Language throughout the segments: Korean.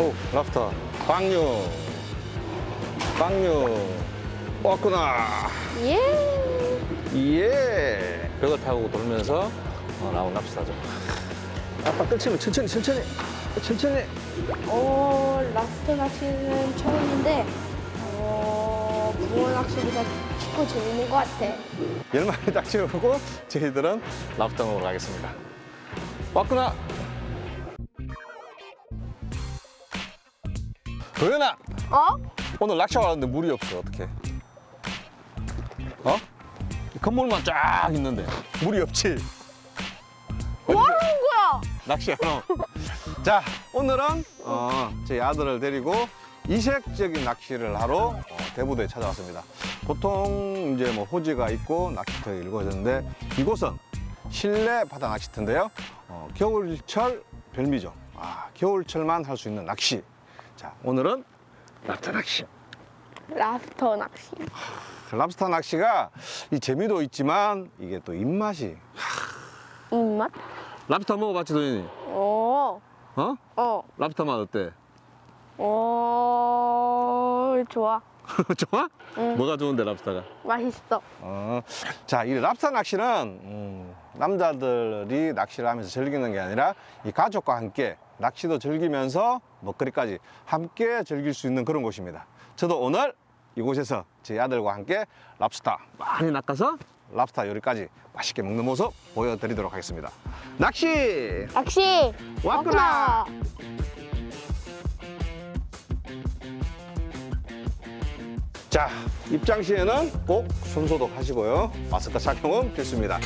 오, 랍스터. 방류. 방류. 왔구나. 예. 예. 벽을 타고 돌면서 어, 나온 랍스터죠. 아빠 끝이면 천천히, 천천히. 천천히. 어, 랍스터 낚시는 처음인데, 어, 붕어 낚시보다 쉽고 재밌는 것 같아. 열 마리 딱 채우고 저희들은 랍스터 먹으러 가겠습니다. 왔구나. 도연아, 어? 오늘 낚시하러 왔는데 물이 없어. 어떻게? 어? 이 건물만 쫙 있는데 물이 없지. 뭐 하는 거야? 낚시하러. 자, 오늘은 어, 저희 아들을 데리고 이색적인 낚시를 하러 어, 대부도에 찾아왔습니다. 보통 이제 뭐 호지가 있고 낚시터가 이루어졌는데 이곳은 실내 바다 낚시터인데요. 어, 겨울철 별미죠. 아, 겨울철만 할 수 있는 낚시. 자, 오늘은 랍스터 낚시. 랍스터 낚시. 그 랍스터 낚시가 이 재미도 있지만 이게 또 입맛이. 입맛? 랍스터 먹어봤지, 도현이? 어, 어? 어, 랍스터 맛 어때? 어, 좋아. 좋아? 응. 뭐가 좋은데, 랍스터가? 맛있어. 어, 자, 이 랍스터 낚시는 음, 남자들이 낚시를 하면서 즐기는 게 아니라 이 가족과 함께 낚시도 즐기면서 먹거리까지 함께 즐길 수 있는 그런 곳입니다. 저도 오늘 이곳에서 제 아들과 함께 랍스터 많이 낚아서 랍스터 요리까지 맛있게 먹는 모습 보여드리도록 하겠습니다. 낚시 낚시! 왔구나. 자, 입장 시에는 꼭 손소독 하시고요. 마스크 착용은 필수입니다.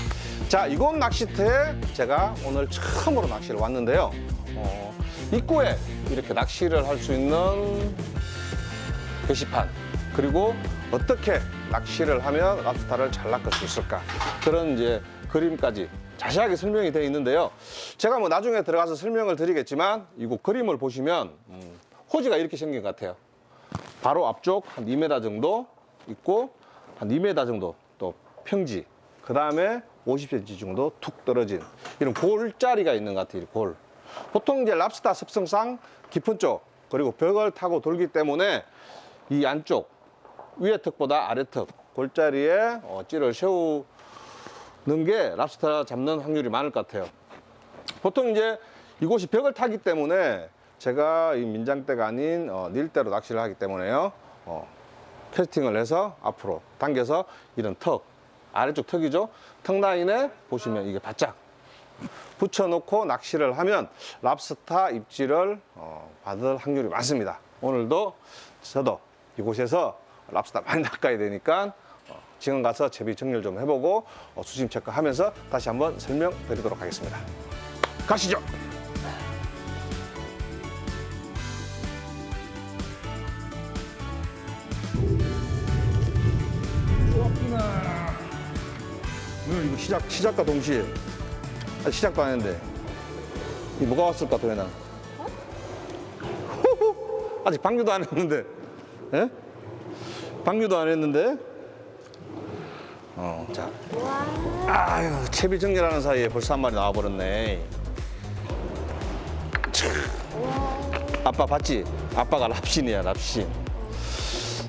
자, 이곳 낚시터에 제가 오늘 처음으로 낚시를 왔는데요. 어, 입구에 이렇게 낚시를 할 수 있는 게시판, 그리고 어떻게 낚시를 하면 랍스타를 잘 낚을 수 있을까. 그런 이제 그림까지 자세하게 설명이 되어 있는데요. 제가 뭐 나중에 들어가서 설명을 드리겠지만 이곳 그림을 보시면 음, 호지가 이렇게 생긴 것 같아요. 바로 앞쪽 한 2m 정도 있고 한 2m 정도 또 평지 그 다음에 50cm 정도 툭 떨어진 이런 골자리가 있는 것 같아요 골. 보통 이제 랍스타 습성상 깊은 쪽 그리고 벽을 타고 돌기 때문에 이 안쪽 위에 턱보다 아래 턱 골자리에 어, 찌를 세우는 게 랍스타 잡는 확률이 많을 것 같아요. 보통 이제 이곳이 벽을 타기 때문에 제가 이 민장대가 아닌 어, 닐대로 낚시를 하기 때문에요. 어, 캐스팅을 해서 앞으로 당겨서 이런 턱, 아래쪽 턱이죠. 턱 라인에 보시면 이게 바짝 붙여놓고 낚시를 하면 랍스타 입질을 어, 받을 확률이 많습니다. 오늘도 저도 이곳에서 랍스타 많이 낚아야 되니까 어, 지금 가서 채비 정렬 좀 해보고 어, 수심 체크하면서 다시 한번 설명드리도록 하겠습니다. 가시죠. 뭐 이거 시작 시작과 동시에 아직 시작도 안 했는데 이 뭐가 왔을까 도현아? 호호! 아직 방류도 안 했는데, 예? 방류도 안 했는데. 어, 자. 아유, 채비 정렬하는 사이에 벌써 한 마리 나와버렸네. 참. 아빠 봤지? 아빠가 랍신이야, 랍신.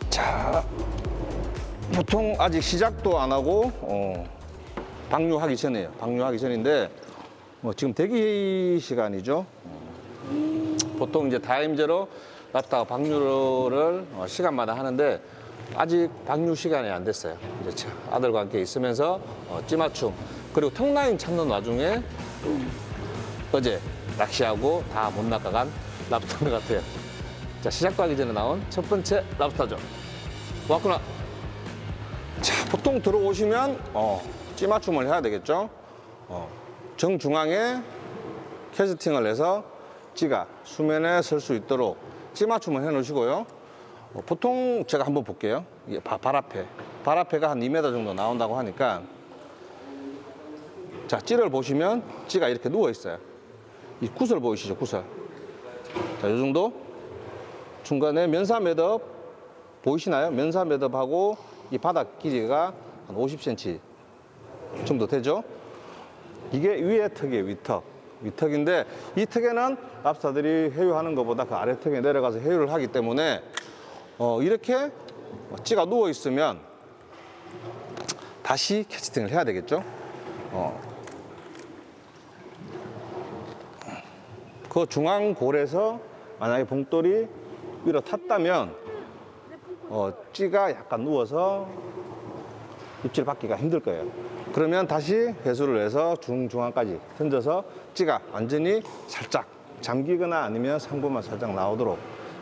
자, 보통 아직 시작도 안 하고 어, 방류하기 전에요. 방류하기 전인데 뭐 지금 대기 시간이죠. 어, 보통 이제 타임제로 랍스타가 방류를 어, 시간마다 하는데 아직 방류 시간이 안 됐어요. 이제 차- 아들과 함께 있으면서 어, 찌맞춤 그리고 턱라인 찾는 와중에 어제 낚시하고 다 못 낚아간 것 같아요. 자 시작도 하기 전에 나온 첫 번째 랍스타죠. 왔구나. 자, 보통 들어오시면 어, 찌맞춤을 해야 되겠죠. 어, 정중앙에 캐스팅을 해서 찌가 수면에 설 수 있도록 찌맞춤을 해 놓으시고요. 어, 보통 제가 한번 볼게요. 이게 바- 발 앞에. 발 앞에가 한 2m 정도 나온다고 하니까 자, 찌를 보시면 찌가 이렇게 누워 있어요. 이 구슬 보이시죠? 구슬. 자, 이 정도. 중간에 면사 매듭 보이시나요? 면사 매듭하고 이 바닥 길이가 한 50cm 정도 되죠? 이게 위에 턱이에요, 위턱. 이 턱인데 이 턱에는 랍스타들이 회유하는 것보다 그 아래 턱에 내려가서 회유를 하기 때문에 어, 이렇게 찌가 누워 있으면 다시 캐스팅을 해야 되겠죠. 어. 그 중앙 골에서 만약에 봉돌이 위로 탔다면 어, 찌가 약간 누워서 입질 받기가 힘들 거예요. 그러면 다시 회수를 해서 중중앙까지 던져서 찌가 완전히 살짝 잠기거나 아니면 상부만 살짝 나오도록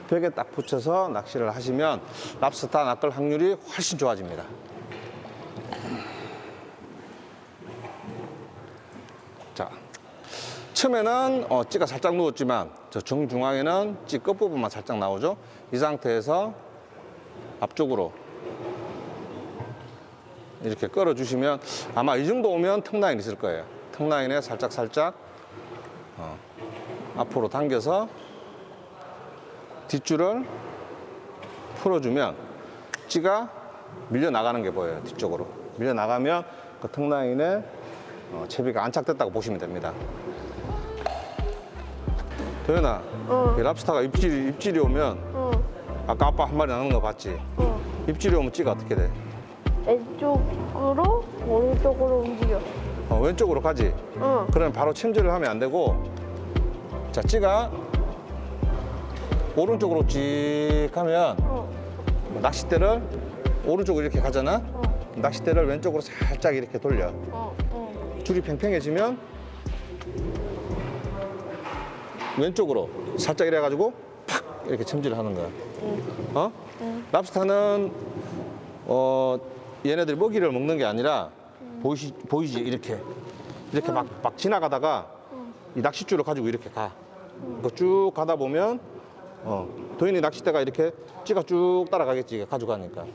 벽에 딱 붙여서 낚시를 하시면 랍스타 낚을 확률이 훨씬 좋아집니다. 자, 처음에는 어, 찌가 살짝 누웠지만 저 중중앙에는 찌 끝부분만 살짝 나오죠. 이 상태에서 앞쪽으로 이렇게 끌어주시면 아마 이 정도 오면 턱 라인 있을 거예요. 턱 라인에 살짝 살짝 어, 앞으로 당겨서 뒷줄을 풀어주면 찌가 밀려 나가는 게 보여요. 뒤쪽으로 밀려 나가면 그 턱 라인에 어, 채비가 안착됐다고 보시면 됩니다. 도현아, 응. 이 랍스타가 입질이, 입질이 오면 응. 아까 아빠 한 마리 나는 거 봤지? 응. 입질이 오면 찌가 어떻게 돼? 왼쪽으로 오른쪽으로 움직여. 어, 왼쪽으로 가지? 응. 그러면 바로 침질을 하면 안 되고 자 찌가 오른쪽으로 찍 하면 응. 낚싯대를 오른쪽으로 이렇게 가잖아? 응. 낚싯대를 왼쪽으로 살짝 이렇게 돌려 응. 응. 줄이 팽팽해지면 왼쪽으로 살짝 이래 가지고 팍 이렇게 챔질을 하는 거야. 어? 랍스타는 어 얘네들이 먹이를 먹는 게 아니라 보이시 보이지 이렇게 이렇게 막 막 지나가다가 이 낚싯줄을 가지고 이렇게 가. 그 쭉 가다 보면 어 도인이 낚싯대가 이렇게 찌가 쭉 따라가겠지 이게 가져가니까.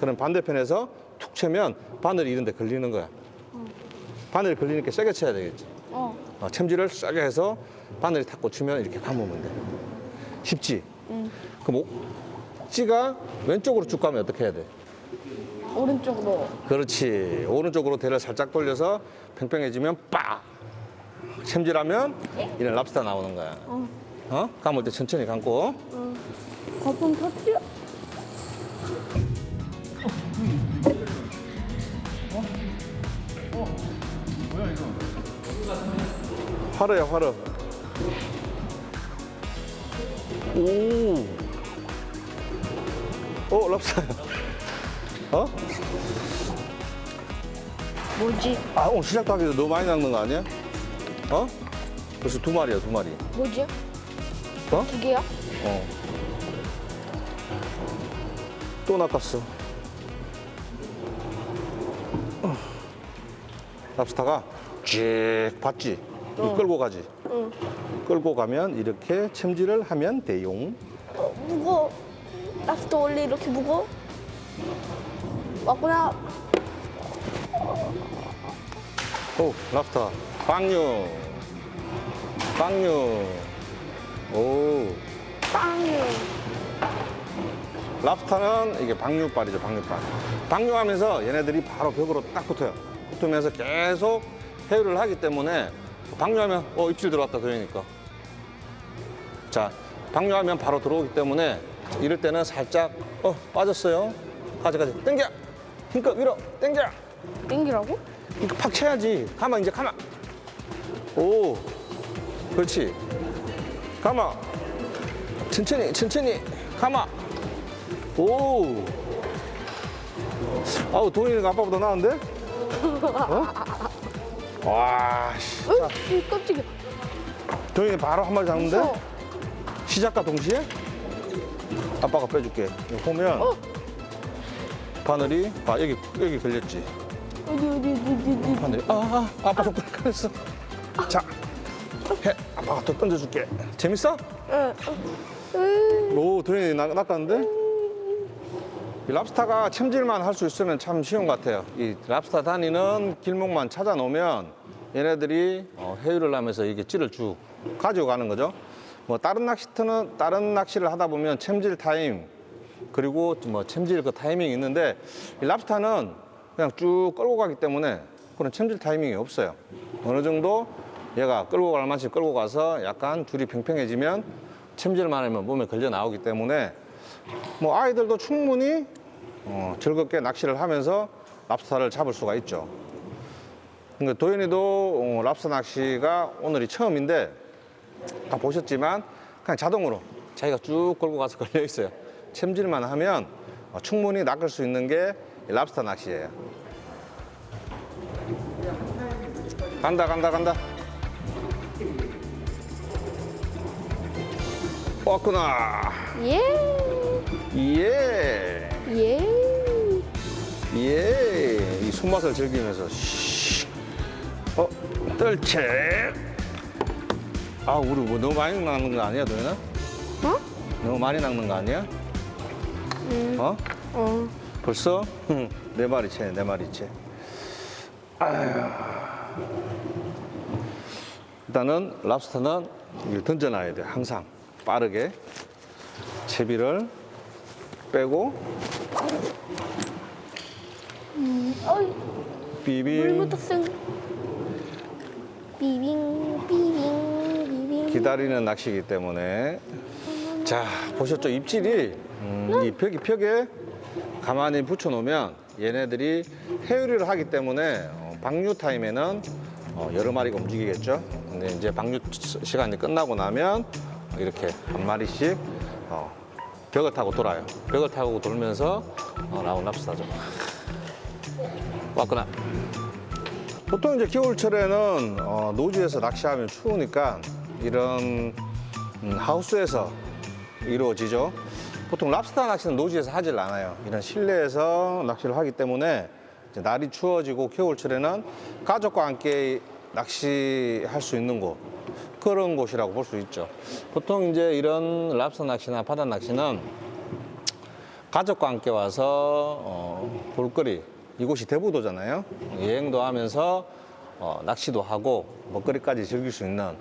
그럼 반대편에서 툭 채면 바늘이 이런데 걸리는 거야. 바늘이 걸리니까 세게 쳐야 되겠지. 어. 어, 챔질을 세게 해서 바늘이 탁 꽂히면 이렇게 감으면 돼. 쉽지? 응. 그럼 오- 찌가 왼쪽으로 쭉 가면 어떻게 해야 돼? 오른쪽으로. 그렇지. 오른쪽으로 대를 살짝 돌려서 팽팽해지면 빡! 챔질하면 이런 랍스타 나오는 거야. 어. 어? 감을 때 천천히 감고. 응. 거품 터뜨려. 화르야, 화르. 오. 어, 랍스타야. 어? 뭐지? 아, 오늘 시작도 하기 전에 너무 많이 낚는 거 아니야? 어? 벌써 두 마리야, 두 마리. 뭐지? 어? 두 개야? 어. 또 낚았어. 어. 랍스타가 쭉 봤지? 이거 끌고 가지? 응. 끌고 가면 이렇게 챔질을 하면 돼용. 어, 무거워. 랍스터 원래 이렇게 무거워? 왔구나. 오, 랍스타. 빵류. 빵류. 오. 빵. 랍스타는 이게 방류빨이죠, 방류빨. 방류하면서 얘네들이 바로 벽으로 딱 붙어요. 붙으면서 계속 해유를 하기 때문에 방류하면 어 입질 들어왔다 그러니까. 자, 방류하면 바로 들어오기 때문에 이럴 때는 살짝 어 빠졌어요. 가지 가지. 당겨. 힘껏 밀어. 당겨. 땡기라고? 이거 팍 쳐야지. 가만 이제 가만. 오, 그렇지. 가만. 천천히 천천히 가만. 오. 아우 도인이가 아빠보다 나은데? 어? 와, 씨. 자, 응? 이 깜짝이야. 도인이 바로 한 마리 잡는데? 무서워. 시작과 동시에 아빠가 빼줄게. 여기 보면 어? 바늘이 아 여기 여기 걸렸지. 어디 어디 어디 어디. 바늘이 아, 아 아빠 손가락 걸렸어. 자, 해 아빠가 또 던져줄게. 재밌어? 오 도현이 낚- 낚았는데? 이 랍스타가 챔질만 할 수 있으면 참 쉬운 것 같아요. 이 랍스타 다니는 길목만 찾아 놓으면 얘네들이 어, 해유를 하면서 이게 찌를 쭉 가져가는 거죠. 뭐 다른 낚시터는 다른 낚시를 하다 보면 챔질 타임 그리고 뭐 챔질 그 타이밍이 있는데 이 랍스타는 그냥 쭉 끌고 가기 때문에 그런 챔질 타이밍이 없어요. 어느 정도 얘가 끌고 갈 만큼 끌고 가서 약간 줄이 팽팽해지면 챔질만 하면 몸에 걸려 나오기 때문에 뭐 아이들도 충분히 어, 즐겁게 낚시를 하면서 랍스타를 잡을 수가 있죠. 그러니까 도현이도 어, 랍스타 낚시가 오늘이 처음인데 다 보셨지만 그냥 자동으로 자기가 쭉 끌고 가서 걸려 있어요. 챔질만 하면 어, 충분히 낚을 수 있는 게이 랍스타 낚시예요. 간다 간다 간다. 왔구나. 예. 예. 예. 예. 이 손맛을 즐기면서 씩. 어, 뜰채. 아, 우리 뭐 너무 많이 낚는 거 아니야, 도현아? 어? 너무 많이 낚는 거 아니야? 음. 어? 어. 벌써? 응, 네 마리채, 네 마리채. 아휴. 일단은 랍스터는 이걸 던져놔야 돼, 항상. 빠르게. 채비를 빼고, 어이. 물 비빙. 묻었음. 비빙 비빙 비빙. 기다리는 낚시이기 때문에. 자, 보셨죠? 입질이, 음, 이 벽이 벽에 가만히 붙여놓으면 얘네들이 해유리를 하기 때문에 어, 방류 타임에는 어, 여러 마리가 움직이겠죠. 근데 이제 방류 시- 시간이 끝나고 나면 이렇게 한 마리씩 어, 벽을 타고 돌아요. 벽을 타고 돌면서 어, 랍스타죠. 왔구나. 보통 이제 겨울철에는 어, 노지에서 낚시하면 추우니까 이런 음, 하우스에서 이루어지죠. 보통 랍스터 낚시는 노지에서 하질 않아요. 이런 실내에서 낚시를 하기 때문에 날이 추워지고 겨울철에는 가족과 함께 낚시할 수 있는 곳 그런 곳이라고 볼 수 있죠. 보통 이제 이런 랍스터 낚시나 바다 낚시는 가족과 함께 와서 어, 볼거리 이곳이 대부도잖아요. 여행도 하면서 어, 낚시도 하고 먹거리까지 즐길 수 있는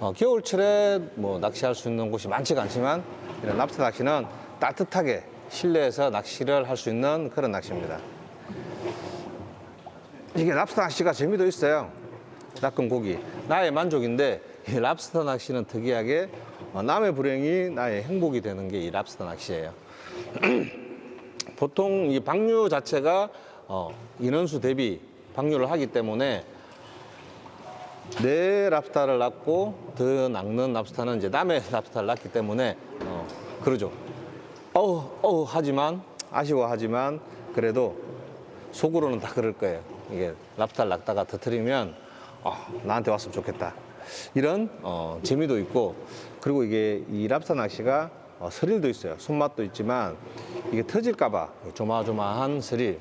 어, 겨울철에 뭐 낚시할 수 있는 곳이 많지가 않지만 이런 랍스터 낚시는 따뜻하게 실내에서 낚시를 할 수 있는 그런 낚시입니다. 이게 랍스터 낚시가 재미도 있어요. 낚은 고기 나의 만족인데 이 랍스터 낚시는 특이하게 어, 남의 불행이 나의 행복이 되는 게 이 랍스터 낚시예요. 보통 이 방류 자체가 어, 인원수 대비 방류를 하기 때문에 내 랍스타를 낳고 더 낚는 랍스타는 이제 남의 랍스타를 낳기 때문에 어, 그러죠. 어우 어우 하지만 아쉬워하지만 그래도 속으로는 다 그럴 거예요. 이게 랍스타를 낳다가 터트리면 어, 나한테 왔으면 좋겠다. 이런 어, 재미도 있고 그리고 이게 이 랍스타 낚시가 어, 스릴도 있어요. 손맛도 있지만 이게 터질까봐 조마조마한 스릴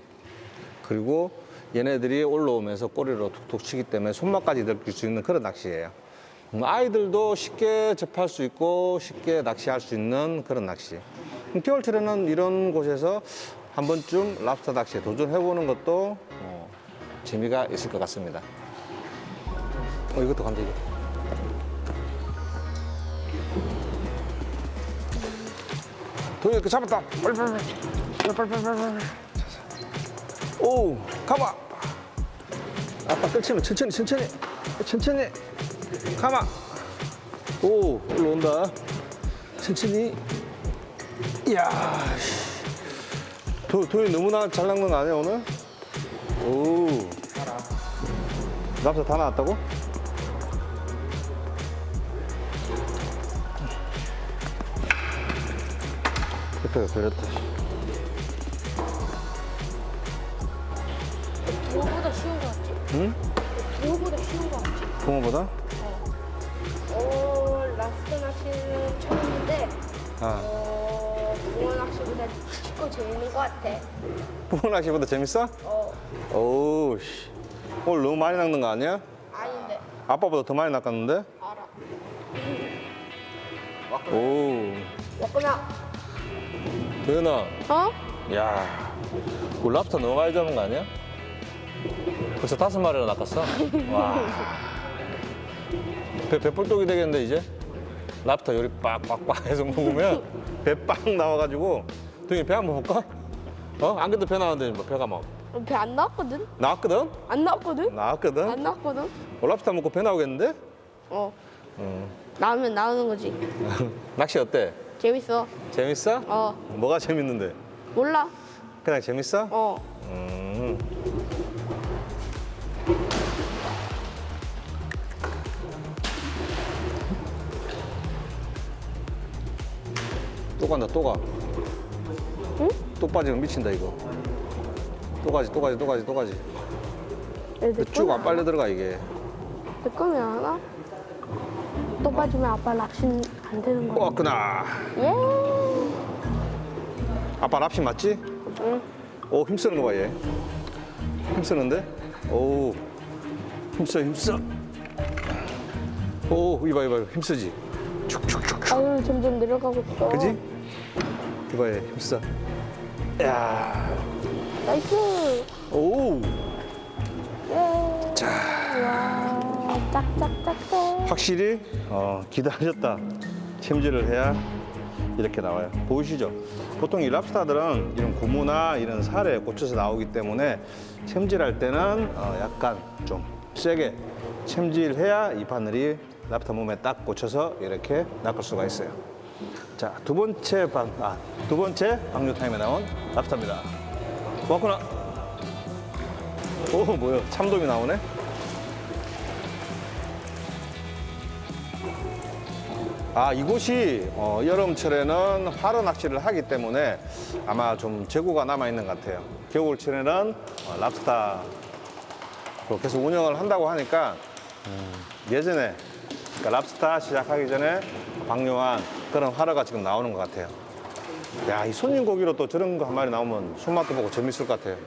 그리고 얘네들이 올라오면서 꼬리로 툭툭 치기 때문에 손맛까지 느낄 수 있는 그런 낚시예요. 음, 아이들도 쉽게 접할 수 있고 쉽게 낚시할 수 있는 그런 낚시. 음, 겨울철에는 이런 곳에서 한 번쯤 랍스터 낚시에 도전해보는 것도 어, 재미가 있을 것 같습니다. 어, 이것도 간다, 이거. 도희 그 잡았다. 빨리 빨리 빨리 빨리 빨리 빨리. 오, 가마. 아빠 끌치면 천천히 천천히 천천히 가마. 오, 올라온다. 천천히. 이야. 씨. 도, 도희 너무나 잘 낚는 거 아니야 오늘? 오. 랍스터 다 나왔다고? 걸렸다. 그거보다 응? 그거보다 쉬운 거 같지? 붕어보다? 어, 랍스터 낚시는 처음인데 아. 어, 붕어 낚시보다 치고 재밌는 거 같아. 붕어 낚시보다 재밌어? 어, 오우, 씨. 오늘 너무 많이 낚는 거 아니야? 아닌데 아빠보다 더 많이 낚았는데? 알아. 오. 왔구나. 도현아, 어? 야, 우리 랍스터 너무 많이 잡은 거 아니야? 벌써 다섯 마리나 낚았어? 와. 배, 배불뚝이 되겠는데, 이제? 랍스터 요리 빡빡빡 해서 먹으면 배 빵 나와가지고, 도현이 배 한번 볼까? 어? 안 그래도 배 나왔는데, 뭐 배가 막 배 안 나왔거든? 나왔거든? 안 나왔거든? 나왔거든? 안 나왔거든? 어, 랍스터 먹고 배 나오겠는데? 어. 음. 나오면 나오는 거지. 낚시 어때? 재밌어. 재밌어? 어. 뭐가 재밌는데? 몰라. 그냥 재밌어? 어. 음. 또 간다 또 가. 응? 또 빠지면 미친다 이거. 또 가지 또 가지 또 가지 또 가지. 내쭉안 빨려 들어가 이게. 내 거면 하나? 또 빠지면 아빠 낚시 안 되는 거야. 왔구나. 예. 아빠 랍시 맞지? 응. 오 힘쓰는 거 봐 얘. 힘쓰는데? 오 힘써 힘써. 오 이봐 이봐 힘쓰지. 축축축축. 아유 점점 내려가고 있어. 그지? 이봐 얘 힘써. 야. 나이스. 오. 예. 자 와 짝짝짝짝. 확실히 어, 기다렸다. 챔질을 해야 이렇게 나와요. 보이시죠? 보통 이 랍스타들은 이런 고무나 이런 살에 꽂혀서 나오기 때문에 챔질할 때는 어, 약간 좀 세게 챔질해야 이 바늘이 랍스타 몸에 딱 꽂혀서 이렇게 낚을 수가 있어요. 자, 두 번째 방, 아, 두 번째 방류 타임에 나온 랍스타입니다. 왔구나. 오, 뭐야. 참돔이 나오네. 아, 이곳이 어, 여름철에는 화로 낚시를 하기 때문에 아마 좀 재고가 남아 있는 것 같아요. 겨울철에는 어, 랍스타 로 계속 운영을 한다고 하니까 음, 예전에 그러니까 랍스타 시작하기 전에 방류한 그런 화로가 지금 나오는 것 같아요. 야, 이 손님 고기로 또 저런 거 한 마리 나오면 손맛도 보고 재밌을 것 같아요.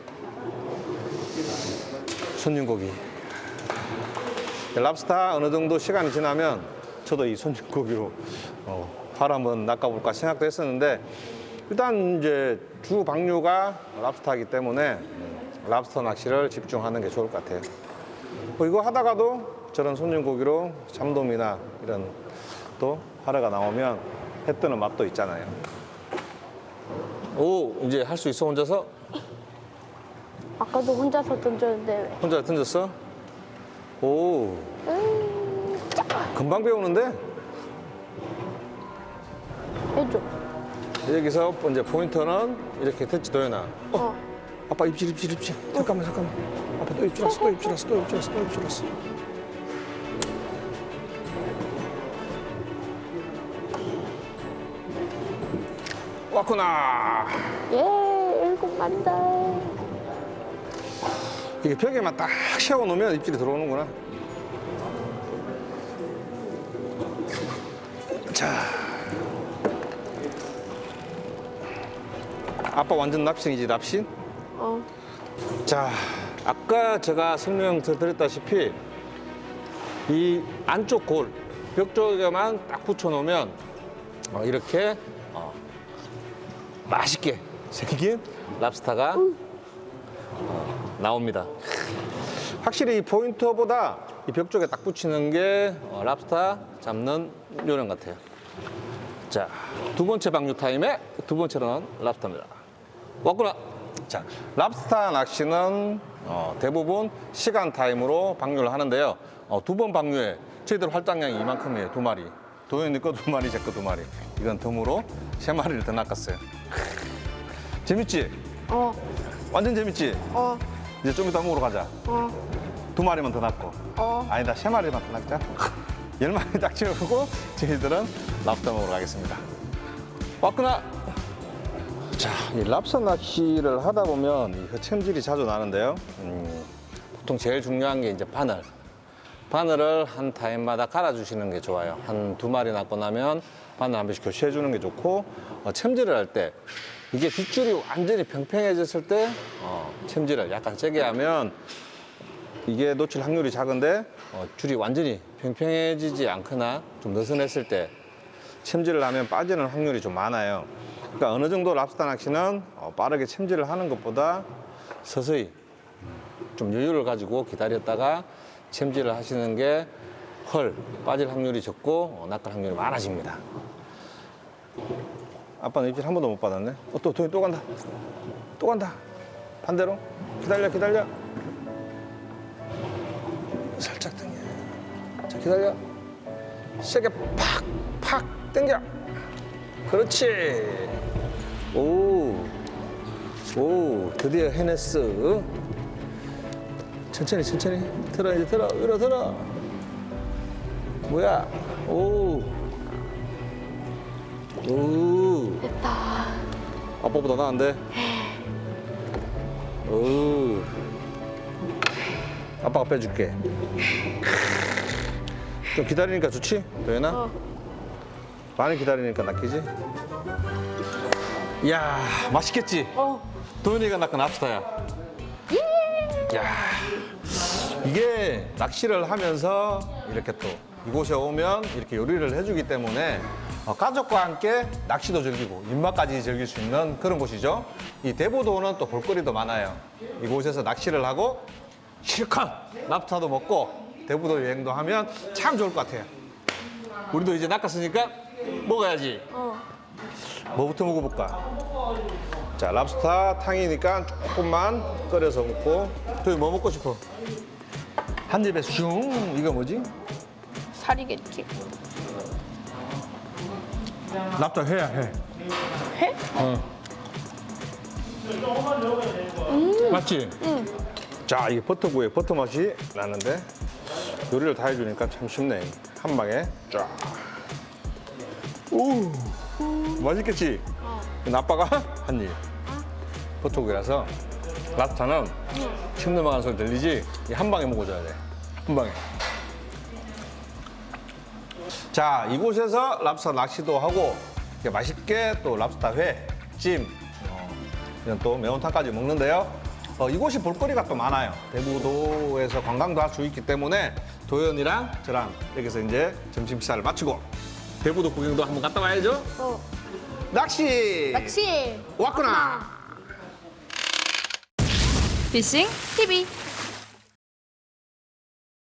손님 고기. 랍스타 어느 정도 시간이 지나면 저도 이 손님 고기로 어, 바로 한번 낚아볼까 생각도 했었는데 일단 이제 주 방류가 랍스타이기 때문에 음, 랍스터 낚시를 집중하는 게 좋을 것 같아요. 뭐 이거 하다가도 저런 손님 고기로 참돔이나 이런 또 화려가 나오면 해 뜨는 맛도 있잖아요. 오 이제 할 수 있어 혼자서? 아까도 혼자서 던졌는데 왜? 혼자 던졌어? 오 음, 금방 배우는데? 해줘. 여기서 이제 포인터는 이렇게 됐지 도연아 어. 아빠 입질 입질 입질 잠깐만 잠깐만 아빠 또 입질 왔어 또 입질 왔어 또 입질 왔어 또 입질 왔어 왔구나 예, 일곱 마리다. 이게 벽에만 딱 세워 놓으면 입질이 들어오는구나 자 아빠 완전 납신이지 납신? 어. 자, 아까 제가 설명 드렸다시피 이 안쪽 골, 벽 쪽에만 딱 붙여놓으면 어, 이렇게 어, 맛있게 생긴 랍스타가 어, 나옵니다. 확실히 이 포인터보다 이 벽 쪽에 딱 붙이는 게 어, 랍스타 잡는 요령 같아요. 자, 두 번째 방류 타임의 두 번째로는 랍스타입니다. 왔구나. 자, 랍스타 낚시는 어, 대부분 시간 타임으로 방류를 하는데요. 어, 두 번 방류에 저희들 활당량이 이만큼이에요. 두 마리. 도현이 거 두 마리, 제 거 두 마리. 이건 덤으로 세 마리를 더 낚았어요. 재밌지? 어. 완전 재밌지? 어. 이제 좀 이따 먹으러 가자. 어. 두 마리만 더 낚고. 어. 아니다, 세 마리만 더 낚자. 열 마리 딱 채우고 저희들은 랍스터 먹으러 가겠습니다. 왔구나. 자, 이 랍스터 낚시를 하다 보면 이 흑챔질이 자주 나는데요. 음, 보통 제일 중요한 게 이제 바늘. 바늘을 한 타임마다 갈아주시는 게 좋아요. 한 두 마리 낚고 나면 바늘 한 번씩 교체해 주는 게 좋고, 어, 챔질을 할 때 이게 뒷줄이 완전히 평평해졌을 때 어, 챔질을 약간 세게 하면 이게 노출 확률이 작은데 어, 줄이 완전히 평평해지지 않거나 좀 느슨했을 때 챔질을 하면 빠지는 확률이 좀 많아요. 그러니까 어느 정도 랍스터 낚시는 어, 빠르게 챔질을 하는 것보다 서서히 좀 여유를 가지고 기다렸다가 챔질을 하시는 게 헐 빠질 확률이 적고 어, 낚을 확률이 많아집니다. 아빠는 입질 한 번도 못 받았네. 어, 또, 또, 또 간다. 또 간다. 반대로. 기다려, 기다려. 살짝 당겨. 자, 기다려. 세게 팍, 팍 당겨. 그렇지. 오, 오, 드디어 해냈어. 천천히, 천천히. 들어, 이제 들어, 들어, 들어. 뭐야? 오, 오. 됐다. 아빠보다 나은데? 오. 아빠가 빼줄게. 좀 기다리니까 좋지? 도현아? 어. 많이 기다리니까 낚이지? 이야, 맛있겠지? 어. 도현이가 낚은 랍스타야. 야 이게 낚시를 하면서 이렇게 또 이곳에 오면 이렇게 요리를 해주기 때문에 어, 가족과 함께 낚시도 즐기고 입맛까지 즐길 수 있는 그런 곳이죠. 이 대부도는 또 볼거리도 많아요. 이곳에서 낚시를 하고 실컷 랍스타도 먹고 대부도 여행도 하면 참 좋을 것 같아요. 우리도 이제 낚았으니까 먹어야지. 어. 뭐부터 먹어볼까? 자, 랍스타 탕이니까 조금만 끓여서 먹고. 저기 뭐 먹고 싶어? 한 입에 슝 이거 뭐지? 살이겠지. 랍스타 회야 회. 해? 어. 맞지? 응. 자, 이게 버터구이 버터 맛이 나는데 요리를 다 해주니까 참 쉽네. 한 방에 쫙. 오, 맛있겠지? 아빠가 한 입. 버터구이라서 랍스타는 침 넘어가는 소리 들리지? 이한 방에 먹어줘야 돼. 한 방에. 자, 이곳에서 랍스타 낚시도 하고 맛있게 또 랍스타 회, 찜, 어, 이런 또 매운탕까지 먹는데요. 어, 이곳이 볼거리가 또 많아요. 대부도에서 관광도 할 수 있기 때문에 도현이랑 저랑 여기서 이제 점심 식사를 마치고 대부도 구경도 한번 갔다 와야죠. 어. 낚시 낚시. 왔구나. 피싱 TV